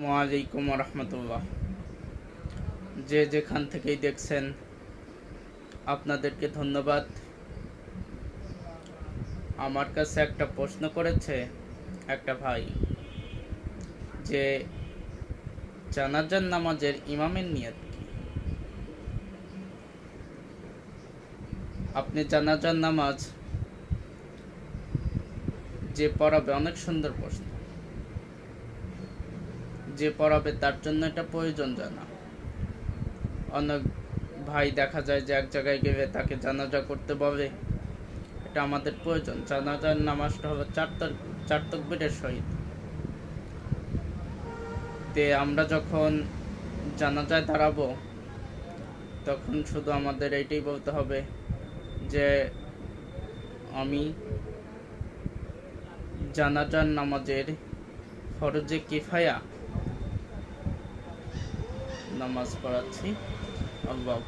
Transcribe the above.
আলাইকুম রহমতুল্লাহ যে যেখান থেকেই দেখছেন, আপনাদেরকে ধন্যবাদ। আমার কাছে একটা প্রশ্ন করেছে একটা ভাই, যে জানাজার নামাজের ইমামের নিয়ত কি? আপনি জানাজার নামাজ যে পড়াবে, অনেক সুন্দর প্রশ্ন। যে পড়াবে তার জন্য এটা প্রয়োজন জানা অনেক ভাই দেখা যায় যে এক জায়গায় গেলে তাকে জানাজা করতে বলে। এটা আমাদের প্রয়োজন। জানাজার নামাজটা হবে চার চার তকবীরের সহিত। তে আমরা যখন জানাজায় দাঁড়াবো, তখন শুধু আমাদের এইটাই বলতে হবে যে, আমি জানাজার নামাজের ফরজে কিফায়া নামাজ পড়াচ্ছি। আল্লাহ